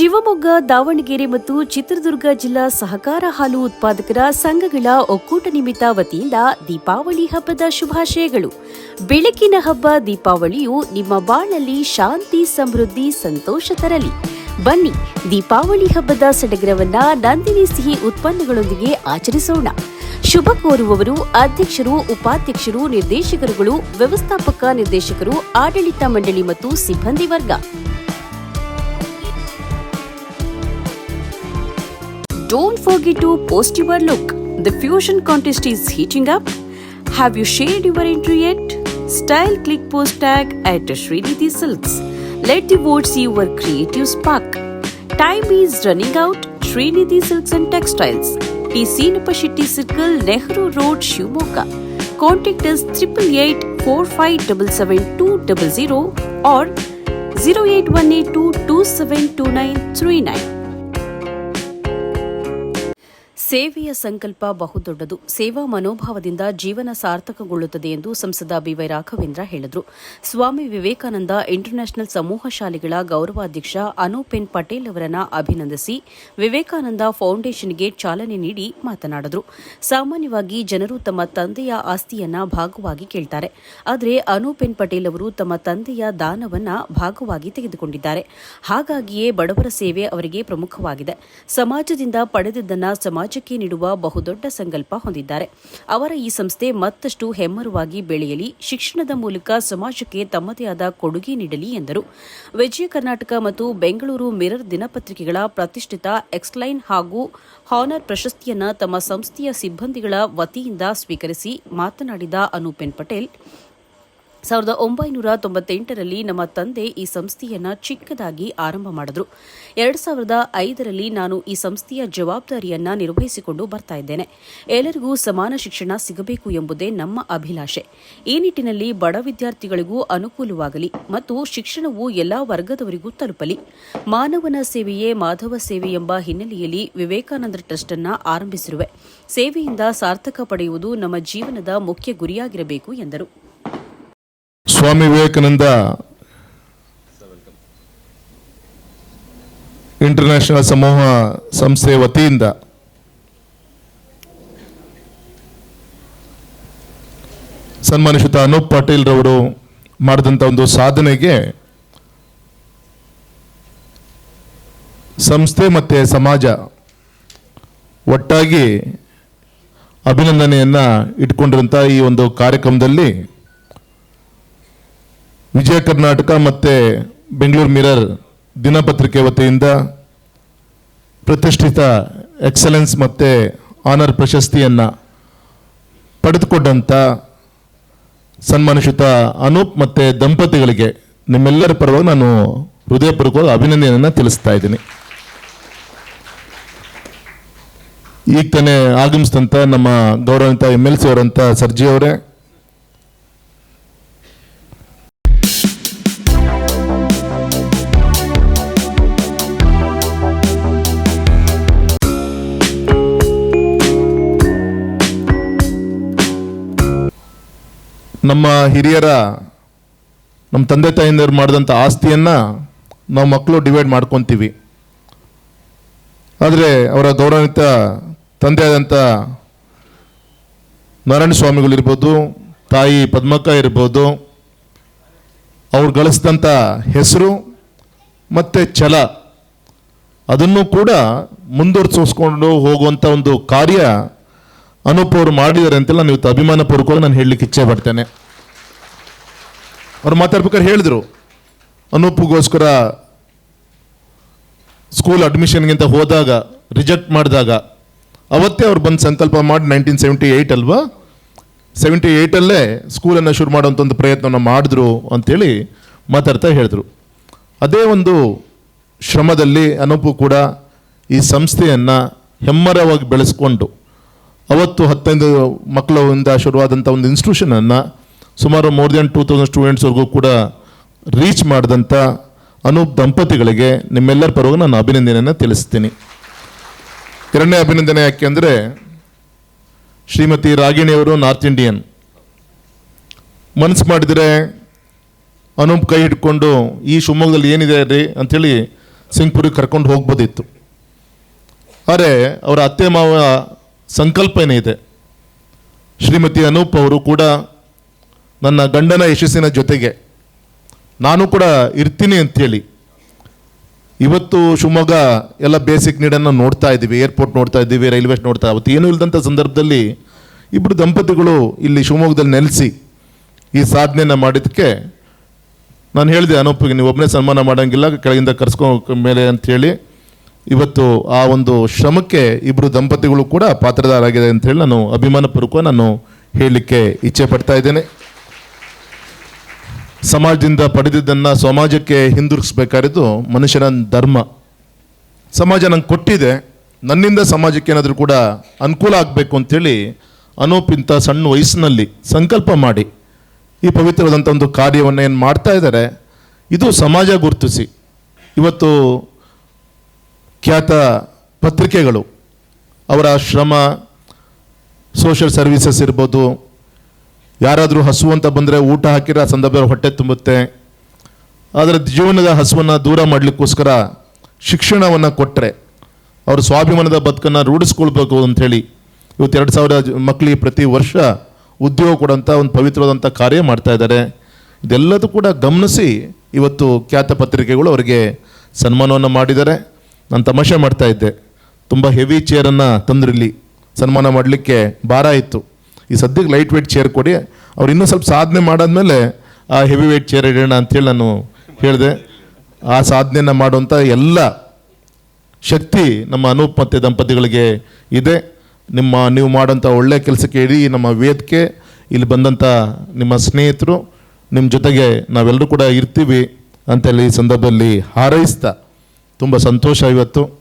ಶಿವಮೊಗ್ಗ, ದಾವಣಗೆರೆ ಮತ್ತು ಚಿತ್ರದುರ್ಗ ಜಿಲ್ಲಾ ಸಹಕಾರ ಹಾಲು ಉತ್ಪಾದಕರ ಸಂಘಗಳ ಒಕ್ಕೂಟ ನಿಮಿತ್ತ ವತಿಯಿಂದ ದೀಪಾವಳಿ ಹಬ್ಬದ ಶುಭಾಶಯಗಳು. ಬೆಳಕಿನ ಹಬ್ಬ ದೀಪಾವಳಿಯು ನಿಮ್ಮ ಬಾಳಲ್ಲಿ ಶಾಂತಿ, ಸಮೃದ್ಧಿ, ಸಂತೋಷ ತರಲಿ. ಬನ್ನಿ, ದೀಪಾವಳಿ ಹಬ್ಬದ ಸಡಗರವನ್ನ ನಂದಿನಿ ಸಿಹಿ ಉತ್ಪನ್ನಗಳೊಂದಿಗೆ ಆಚರಿಸೋಣ. ಶುಭ ಕೋರುವವರು ಅಧ್ಯಕ್ಷರು, ಉಪಾಧ್ಯಕ್ಷರು, ನಿರ್ದೇಶಕರುಗಳು, ವ್ಯವಸ್ಥಾಪಕ ನಿರ್ದೇಶಕರು, ಆಡಳಿತ ಮಂಡಳಿ ಮತ್ತು ಸಿಬ್ಬಂದಿ ವರ್ಗ. Don't forget to post your look. The fusion contest is heating up. Have you shared your entry yet? Style click post tag at Srinidhi Silks. Let the votes see your creative spark. Time is running out. Srinidhi Silks and Textiles. T. Sinapashitti Circle, Nehru Road, Shimoga. Contact us 888 4577 or 08182 272939. ಸೇವೆಯ ಸಂಕಲ್ಪ ಬಹುದೊಡ್ಡದು. ಸೇವಾ ಮನೋಭಾವದಿಂದ ಜೀವನ ಸಾರ್ಥಕಗೊಳ್ಳುತ್ತದೆ ಎಂದು ಸಂಸದ B Y Raghavendra ಹೇಳಿದರು. Swami Vivekananda international ಸಮೂಹ ಶಾಲೆಗಳ ಗೌರವಾಧ್ಯಕ್ಷ ಅನೂಪೆನ್ ಪಟೇಲ್ ಅವರನ್ನ ಅಭಿನಂದಿಸಿ ವಿವೇಕಾನಂದ ಫೌಂಡೇಶನ್ಗೆ ಚಾಲನೆ ನೀಡಿ ಮಾತನಾಡಿದರು. ಸಾಮಾನ್ಯವಾಗಿ ಜನರು ತಮ್ಮ ತಂದೆಯ ಆಸ್ತಿಯನ್ನ ಭಾಗವಾಗಿ ಕೇಳ್ತಾರೆ. ಆದರೆ ಅನೂಪೆನ್ ಪಟೇಲ್ ಅವರು ತಮ್ಮ ತಂದೆಯ ದಾನವನ್ನ ಭಾಗವಾಗಿ ತೆಗೆದುಕೊಂಡಿದ್ದಾರೆ. ಹಾಗಾಗಿಯೇ ಬಡವರ ಸೇವೆ ಅವರಿಗೆ ಪ್ರಮುಖವಾಗಿದೆ. ಸಮಾಜದಿಂದ ಪಡೆದಿದ್ದನ್ನ ಸಮಾಜಕ್ಕೆ ನೀಡುವ ಬಹುದೊಡ್ಡ ಸಂಕಲ್ಪ ಹೊಂದಿದ್ದಾರೆ. ಅವರ ಈ ಸಂಸ್ಥೆ ಮತ್ತಷ್ಟು ಹೆಮ್ಮರವಾಗಿ ಬೆಳೆಯಲಿ, ಶಿಕ್ಷಣದ ಮೂಲಕ ಸಮಾಜಕ್ಕೆ ತಮ್ಮದೇ ಆದ ಕೊಡುಗೆ ನೀಡಲಿ ಎಂದರು. ವಿಜಯ ಕರ್ನಾಟಕ ಮತ್ತು ಬೆಂಗಳೂರು ಮಿರರ್ ದಿನಪತ್ರಿಕೆಗಳ ಪ್ರತಿಷ್ಠಿತ ಎಕ್ಸ್ಲೈನ್ ಹಾಗೂ ಹಾನರ್ ಪ್ರಶಸ್ತಿಯನ್ನು ತಮ್ಮ ಸಂಸ್ಥೆಯ ಸಿಬ್ಬಂದಿಗಳ ವತಿಯಿಂದ ಸ್ವೀಕರಿಸಿ ಮಾತನಾಡಿದ ಅನೂಪೆನ್ ಪಟೇಲ್ ಸಾವಿರದ ಒಂಬೈನೂರ ತೊಂಬತ್ತೆಂಟರಲ್ಲಿ ನಮ್ಮ ತಂದೆ ಈ ಸಂಸ್ಥೆಯನ್ನ ಚಿಕ್ಕದಾಗಿ ಆರಂಭ ಮಾಡಿದ್ರು. ಎರಡು ಸಾವಿರದ ಐದರಲ್ಲಿ ನಾನು ಈ ಸಂಸ್ಥೆಯ ಜವಾಬ್ದಾರಿಯನ್ನ ನಿರ್ವಹಿಸಿಕೊಂಡು ಬರ್ತಾ ಇದ್ದೇನೆ. ಎಲ್ಲರಿಗೂ ಸಮಾನ ಶಿಕ್ಷಣ ಸಿಗಬೇಕು ಎಂಬುದೇ ನಮ್ಮ ಅಭಿಲಾಷೆ. ಈ ನಿಟ್ಟಿನಲ್ಲಿ ಬಡ ವಿದ್ಯಾರ್ಥಿಗಳಿಗೂ ಅನುಕೂಲವಾಗಲಿ ಮತ್ತು ಶಿಕ್ಷಣವು ಎಲ್ಲಾ ವರ್ಗದವರಿಗೂ ತಲುಪಲಿ. ಮಾನವನ ಸೇವೆಯೇ ಮಾಧವ ಸೇವೆ ಎಂಬ ಹಿನ್ನೆಲೆಯಲ್ಲಿ ವಿವೇಕಾನಂದ ಟ್ರಸ್ಟ್ ಅನ್ನ ಆರಂಭಿಸಿರುವೆ. ಸೇವೆಯಿಂದ ಸಾರ್ಥಕ ಪಡೆಯುವುದು ನಮ್ಮ ಜೀವನದ ಮುಖ್ಯ ಗುರಿಯಾಗಿರಬೇಕು ಎಂದರು. ಸ್ವಾಮಿ ವಿವೇಕಾನಂದ ಇಂಟರ್ನ್ಯಾಷನಲ್ ಸಮೂಹ ಸಂಸ್ಥೆ ವತಿಯಿಂದ ಸನ್ಮಾನಿಸಿದ ಅನೂಪ್ ಪಾಟೀಲ್ ರವರು ಮಾಡಿದಂಥ ಒಂದು ಸಾಧನೆಗೆ ಸಂಸ್ಥೆ ಮತ್ತು ಸಮಾಜ ಒಟ್ಟಾಗಿ ಅಭಿನಂದನೆಯನ್ನು ಇಟ್ಕೊಂಡಿರುವಂಥ ಈ ಒಂದು ಕಾರ್ಯಕ್ರಮದಲ್ಲಿ ವಿಜಯ ಕರ್ನಾಟಕ ಮತ್ತು ಬೆಂಗಳೂರು ಮಿರರ್ ದಿನಪತ್ರಿಕೆ ವತಿಯಿಂದ ಪ್ರತಿಷ್ಠಿತ ಎಕ್ಸಲೆನ್ಸ್ ಮತ್ತು ಆನರ್ ಪ್ರಶಸ್ತಿಯನ್ನು ಪಡೆದುಕೊಂಡಂಥ ಸನ್ಮಾನಿಸುತ್ತ ಅನೂಪ್ ಮತ್ತು ದಂಪತಿಗಳಿಗೆ ನಿಮ್ಮೆಲ್ಲರ ಪರವಾಗಿ ನಾನು ಹೃದಯಪೂರ್ವಕವಾಗಿ ಅಭಿನಂದನೆಯನ್ನು ತಿಳಿಸ್ತಾ ಇದ್ದೀನಿ. ಈಗ ತಾನೇ ಆಗಮಿಸಿದಂಥ ನಮ್ಮ ಗೌರವಂತ ಎಂ ಎಲ್ ಸಿ ಅವರಂಥ ಸರ್ಜಿ ಅವರೇ ನಮ್ಮ ಹಿರಿಯರ, ನಮ್ಮ ತಂದೆ ತಾಯಿಂದರು ಮಾಡಿದಂಥ ಆಸ್ತಿಯನ್ನು ನಾವು ಮಕ್ಕಳು ಡಿವೈಡ್ ಮಾಡ್ಕೊತೀವಿ. ಆದರೆ ಅವರ ಗೌರವಾನ್ವಿತ ತಂದೆಯಾದಂಥ ನಾರಾಯಣ ಸ್ವಾಮಿಗಳಿರ್ಬೋದು ತಾಯಿ ಪದ್ಮಕ್ಕ ಇರ್ಬೋದು, ಅವ್ರು ಗಳಿಸಿದಂಥ ಹೆಸರು ಮತ್ತು ಛಲ, ಅದನ್ನು ಕೂಡ ಮುಂದುವರ್ಸಿಸ್ಕೊಂಡು ಹೋಗುವಂಥ ಒಂದು ಕಾರ್ಯ ಅನೂಪ್ ಅವರು ಮಾಡಿದ್ದಾರೆ ಅಂತೆಲ್ಲ ನೀವು ಅಭಿಮಾನಪೂರ್ವಕವಾಗಿ ನಾನು ಹೇಳಲಿಕ್ಕೆ ಇಚ್ಛೆ ಪಡ್ತೇನೆ. ಅವ್ರು ಮಾತಾಡ್ಬೇಕಾದ್ರೆ ಹೇಳಿದ್ರು, ಅನೂಪ್ಗೋಸ್ಕರ ಸ್ಕೂಲ್ ಅಡ್ಮಿಷನ್ಗಿಂತ ಹೋದಾಗ ರಿಜೆಕ್ಟ್ ಮಾಡಿದಾಗ, ಅವತ್ತೇ ಅವ್ರು ಬಂದು ಸಂಕಲ್ಪ ಮಾಡಿ ನೈನ್ಟೀನ್ ಸೆವೆಂಟಿ ಏಯ್ಟ್ ಅಲ್ವಾ ಸೆವೆಂಟಿ ಏಯ್ಟಲ್ಲೇ ಸ್ಕೂಲನ್ನು ಶುರು ಮಾಡೋಂಥ ಒಂದು ಪ್ರಯತ್ನವನ್ನು ಮಾಡಿದ್ರು ಅಂಥೇಳಿ ಮಾತಾಡ್ತಾ ಹೇಳಿದ್ರು. ಅದೇ ಒಂದು ಶ್ರಮದಲ್ಲಿ ಅನೂಪು ಕೂಡ ಈ ಸಂಸ್ಥೆಯನ್ನು ಹೆಮ್ಮರವಾಗಿ ಬೆಳೆಸ್ಕೊಂಡು, ಅವತ್ತು ಹತ್ತೈದು ಮಕ್ಕಳಿಂದ ಶುರುವಾದಂಥ ಒಂದು ಇನ್ಸ್ಟಿಟ್ಯೂಷನನ್ನು ಸುಮಾರು ಮೋರ್ ದೆನ್ ಟೂ ತೌಸಂಡ್ ಸ್ಟೂಡೆಂಟ್ಸ್ವರೆಗೂ ಕೂಡ ರೀಚ್ ಮಾಡಿದಂಥ ಅನೂಪ್ ದಂಪತಿಗಳಿಗೆ ನಿಮ್ಮೆಲ್ಲರ ಪರವಾಗಿ ನಾನು ಅಭಿನಂದನೆಯನ್ನು ತಿಳಿಸ್ತೀನಿ. ಎರಡನೇ ಅಭಿನಂದನೆ ಯಾಕೆ ಅಂದರೆ ಶ್ರೀಮತಿ ರಾಗಿಣಿಯವರು ನಾರ್ತ್ ಇಂಡಿಯನ್ ಮನಸ್ಸು ಮಾಡಿದರೆ ಅನೂಪ್ ಕೈ ಹಿಡ್ಕೊಂಡು ಈ ಶಿವಮೊಗ್ಗದಲ್ಲಿ ಏನಿದೆ ರೀ ಅಂಥೇಳಿ ಸಿಂಗ್ಪುರಿಗೆ ಕರ್ಕೊಂಡು ಹೋಗ್ಬೋದಿತ್ತು. ಆದರೆ ಅವರ ಅತ್ತೆ ಮಾವ ಸಂಕಲ್ಪ ಏನಿದೆ? ಶ್ರೀಮತಿ ಅನೂಪ್ ಅವರು ಕೂಡ ನನ್ನ ಗಂಡನ ಯಶಸ್ಸಿನ ಜೊತೆಗೆ ನಾನು ಕೂಡ ಇರ್ತೀನಿ ಅಂಥೇಳಿ ಇವತ್ತು ಶಿವಮೊಗ್ಗ ಎಲ್ಲ ಬೇಸಿಕ್ ನೀಡನ್ನು ನೋಡ್ತಾ ಇದ್ದೀವಿ ಏರ್ಪೋರ್ಟ್ ನೋಡ್ತಾ ಇದ್ದೀವಿ ರೈಲ್ವೆ ನೋಡ್ತಾ ಅವತ್ತು ಏನೂ ಇಲ್ಲದಂಥ ಸಂದರ್ಭದಲ್ಲಿ ಇಬ್ಬರು ದಂಪತಿಗಳು ಇಲ್ಲಿ ಶಿವಮೊಗ್ಗದಲ್ಲಿ ನೆಲೆಸಿ ಈ ಸಾಧನೆಯನ್ನು ಮಾಡಿದ್ದಕ್ಕೆ ನಾನು ಹೇಳಿದೆ ಅನೂಪಿಗೆ, ನೀವು ಒಬ್ಬನೇ ಸನ್ಮಾನ ಮಾಡೋಂಗಿಲ್ಲ, ಕೆಳಗಿಂದ ಕರ್ಸ್ಕೊ ಮೇಲೆ ಅಂಥೇಳಿ. ಇವತ್ತು ಆ ಒಂದು ಶ್ರಮಕ್ಕೆ ಇಬ್ಬರು ದಂಪತಿಗಳು ಕೂಡ ಪಾತ್ರದಾರಾಗಿದೆ ಅಂತೇಳಿ ನಾನು ಅಭಿಮಾನಪೂರ್ವಕ ನಾನು ಹೇಳಲಿಕ್ಕೆ ಇಚ್ಛೆ ಪಡ್ತಾ ಇದ್ದೇನೆ. ಸಮಾಜದಿಂದ ಪಡೆದಿದ್ದನ್ನು ಸಮಾಜಕ್ಕೆ ಹಿಂದಿರುಗಿಸ್ಬೇಕಾದ್ದು ಮನುಷ್ಯನ ಧರ್ಮ. ಸಮಾಜ ನಂಗೆ ಕೊಟ್ಟಿದೆ, ನನ್ನಿಂದ ಸಮಾಜಕ್ಕೆ ಏನಾದರೂ ಕೂಡ ಅನುಕೂಲ ಆಗಬೇಕು ಅಂಥೇಳಿ ಅನೂಪ್ ಇಂಥ ಸಣ್ಣ ವಯಸ್ಸಿನಲ್ಲಿ ಸಂಕಲ್ಪ ಮಾಡಿ ಈ ಪವಿತ್ರವಾದಂಥ ಒಂದು ಕಾರ್ಯವನ್ನು ಏನು ಮಾಡ್ತಾ ಇದ್ದಾರೆ, ಇದು ಸಮಾಜ ಗುರುತಿಸಿ. ಇವತ್ತು ಖ್ಯಾತ ಪತ್ರಿಕೆಗಳು ಅವರ ಶ್ರಮ ಸೋಷಿಯಲ್ ಸರ್ವಿಸಸ್ ಇರ್ಬೋದು ಯಾರಾದರೂ ಹಸು ಅಂತ ಬಂದರೆ ಊಟ ಹಾಕಿರೋ ಸಂದರ್ಭ ಹೊಟ್ಟೆ ತುಂಬುತ್ತೆ. ಅದರ ಜೀವನದ ಹಸುವನ್ನು ದೂರ ಮಾಡಲಿಕ್ಕೋಸ್ಕರ ಶಿಕ್ಷಣವನ್ನು ಕೊಟ್ಟರೆ ಅವರು ಸ್ವಾಭಿಮಾನದ ಬದುಕನ್ನು ರೂಢಿಸ್ಕೊಳ್ಬೇಕು ಅಂಥೇಳಿ ಇವತ್ತು ಎರಡು ಸಾವಿರ ಮಕ್ಕಳಿಗೆ ಪ್ರತಿ ವರ್ಷ ಉದ್ಯೋಗ ಕೊಡೋಂಥ ಒಂದು ಪವಿತ್ರವಾದಂಥ ಕಾರ್ಯ ಮಾಡ್ತಾ ಇದ್ದಾರೆ. ಇದೆಲ್ಲದೂ ಕೂಡ ಗಮನಿಸಿ ಇವತ್ತು ಖ್ಯಾತ ಪತ್ರಿಕೆಗಳು ಅವರಿಗೆ ಸನ್ಮಾನವನ್ನು ಮಾಡಿದ್ದಾರೆ. ನಾನು ತಮಾಷೆ ಮಾಡ್ತಾ ಇದ್ದೆ. ತುಂಬ ಹೆವಿ ಚೇರನ್ನು ತಂದಿರಲಿ ಸನ್ಮಾನ ಮಾಡಲಿಕ್ಕೆ ಭಾರ ಇತ್ತು. ಈ ಸದ್ಯಕ್ಕೆ ಲೈಟ್ ವೆಯ್ಟ್ ಚೇರ್ ಕೊಡಿ. ಅವ್ರು ಇನ್ನೂ ಸ್ವಲ್ಪ ಸಾಧನೆ ಮಾಡಾದ್ಮೇಲೆ ಆ ಹೆವಿ ವೆಯ್ಟ್ ಚೇರ್ ಇಡೋಣ ಅಂತೇಳಿ ನಾನು ಹೇಳಿದೆ. ಆ ಸಾಧನೆಯನ್ನು ಮಾಡುವಂಥ ಎಲ್ಲ ಶಕ್ತಿ ನಮ್ಮ ಅನೂಪ್ ಮತ್ತು ದಂಪತಿಗಳಿಗೆ ಇದೆ. ನಿಮ್ಮ ನೀವು ಮಾಡೋಂಥ ಒಳ್ಳೆಯ ಕೆಲಸಕ್ಕೆ ಇಡೀ, ನಮ್ಮ ವೇದಿಕೆ, ಇಲ್ಲಿ ಬಂದಂಥ ನಿಮ್ಮ ಸ್ನೇಹಿತರು ನಿಮ್ಮ ಜೊತೆಗೆ ನಾವೆಲ್ಲರೂ ಕೂಡ ಇರ್ತೀವಿ ಅಂತೇಳಿ ಈ ಸಂದರ್ಭದಲ್ಲಿ ಹಾರೈಸ್ತಾ. ತುಂಬ ಸಂತೋಷ ಇವತ್ತು.